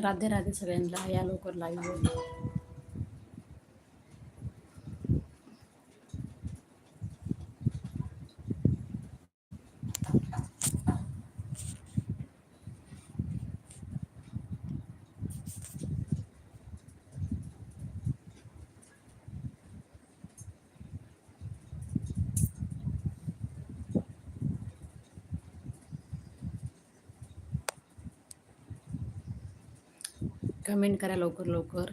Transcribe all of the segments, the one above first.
राधे राधे सगळ्यांना या लवकर लाईव्ह कमेंट करा लवकर लवकर.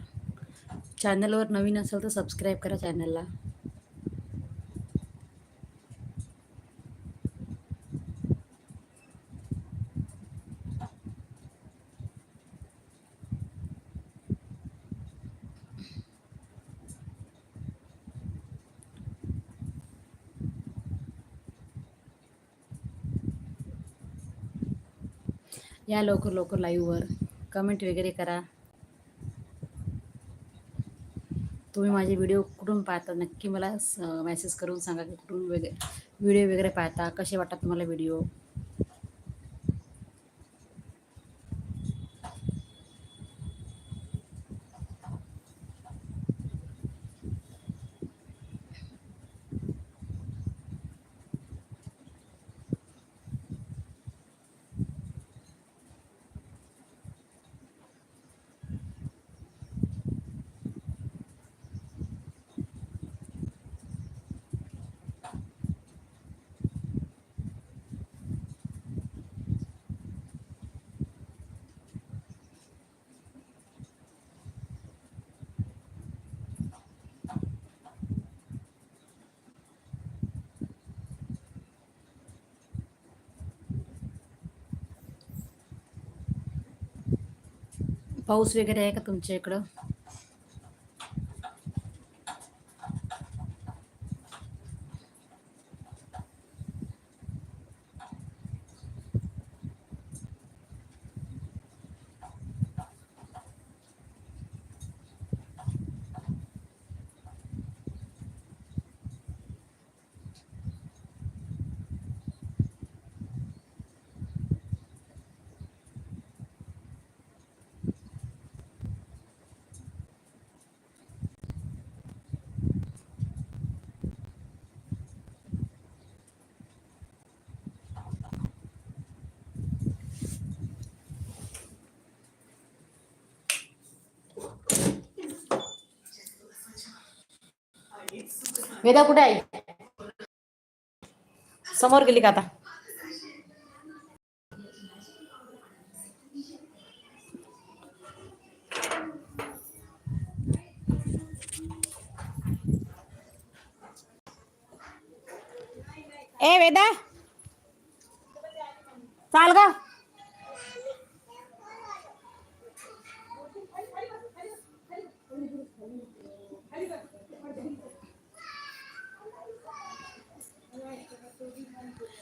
चॅनलवर नवीन असेल तर सबस्क्राईब करा चॅनलला या लवकर लवकर लाईव्हवर कमेंट वगैरे करा. तुम्ही माझे व्हिडिओ कुठून पाहता? नक्की मला मेसेज करून सांगा की कुठून वगैरे व्हिडिओ वगैरे पाहता? कसे वाटतात तुम्हाला व्हिडिओ पाऊस वगैरे आहे का तुमच्या इकडं? वेदा कुठे आहे? समोर गेली का आता? ए वेदा! चाल ग.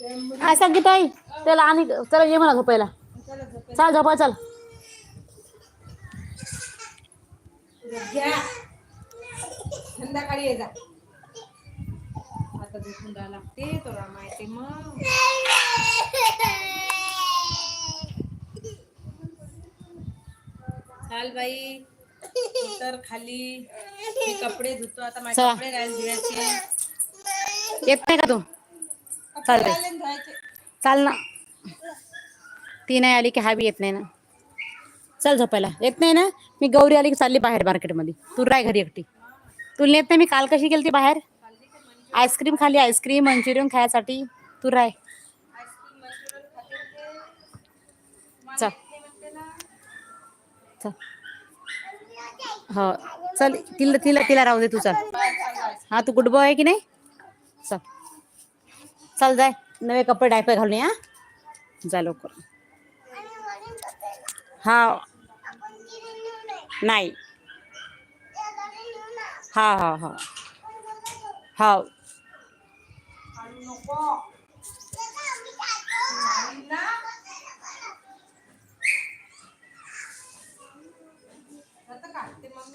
काय सांगित आई त्याला आणि चला ये म्हणा झोपायला. चाल झोपा चल. संध्याकाळी ये जा. आता झोपून राहा लागते मग. चाल बाई तर खाली. मी कपडे धुतो आता माझे चला. कपडे राहिले धुवायचे. येत नाही का तू? धुवायचे चाल ना. ती नाही आली की हा बी येत नाही ना. चल झोपायला. येत नाही ना? मी गौरी आली की चालली बाहेर मार्केटमध्ये. तू राय घरी एकटी. तुला येत नाही मी काल कशी गेली बाहेर? आईस्क्रीम खाली आईस्क्रीम मंचुरियन खायसाठी. तू राय ते चल. ते चल. हो. चल तिला तिला तिला राहू दे तू चल. हा तू गुड बॉय आहे की नाही? चल. चल जाय. नवे कपडे डायपर घालून या जा लवकर. हा. नाही. हा हा हा. हा.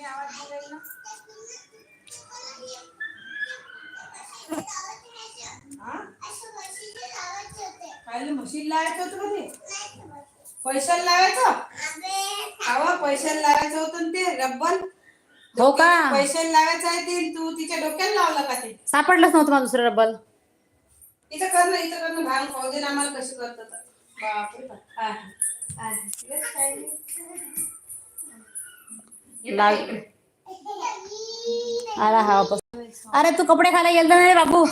आवाज काय मशीन लावायचं होतं का ते? पैशाला लावायचं? अहो पैशाला लावायचं होतं ना ते रब्बल हो का? पैशाला लावायचं आहे ते तू तिच्या डोक्याला लावलं का ते? सापडलंच नव्हतं मला दुसरं रब्बल इथं कर ना इथं कर ना भांग खाऊ दे ना आम्हाला कशी करतात. बापरे बाप. हा, हा. हा. नाही. आला हा वापस. अरे तू कपडे खायला गेलता ना रे बाबू?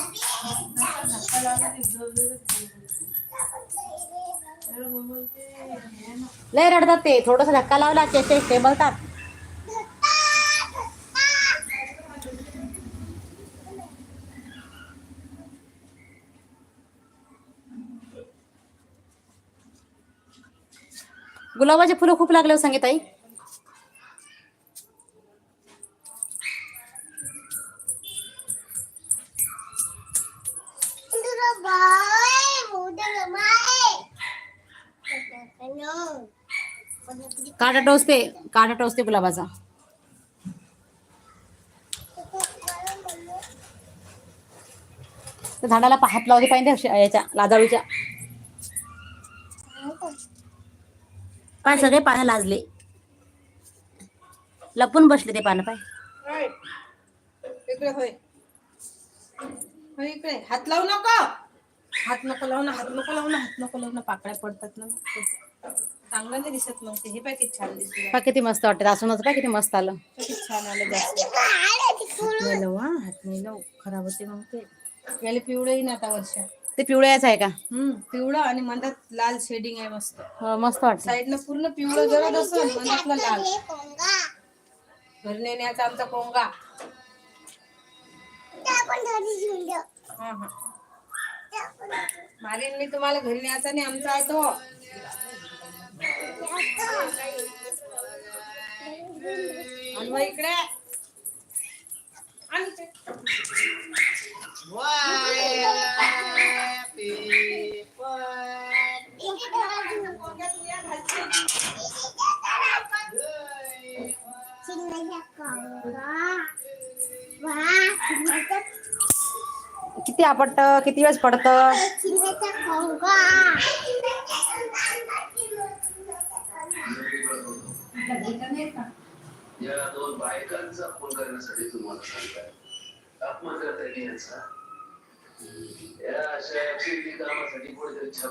लय रडतात ते. थोडस धक्का लावला की ते टेबलतात. गुलाबाचे फुलं खूप लागले हो संगीताई. काटा टोचते काटा टोचते गुलाबाचा झाडाला पा- हात लावते पाहिजे याच्या लाजाळूच्या पाय सगळे पानं लाजले. लपून बसले ते पानं पाय. होय. इकडे होय इकडे. हात लावू नको. हात नको लावू ना हात नको लावू ना हात नको लावू ना. पाकळ्या पडतात ना. चांगलं नाही दिसत मग ते. हे पॅकेट छान दिसते. पा किती मस्त वाटते. असूनच पा किती मस्त आलं. किती छान आलं जास्त. हात नाही लावू हा हात नाही लावू खराब होते मग ते. याला पिवळं येईन आता वर्ष ते पिवळ्याच आहे का? हम्म पिवळं आणि मधात लाल शेडिंग आहे मस्त. हो, मस्त वाटतं. साईडनं पूर्ण पिवळं जरा असं मधातलं लाल. घरी नेण्याचा आमचा कोंगा. हा हा. मारीन मी तुम्हाला घरी न्यायचा नाही आमचा आहे तो. इकडे. आणि इथे. किती आपट किती वेळेस पडत? या दोन बायकांचा फोन करण्यासाठी तुम्हाला सांगताय. अपमान करताय येईल यांचा या अशा कामासाठी कोणीतरी छाप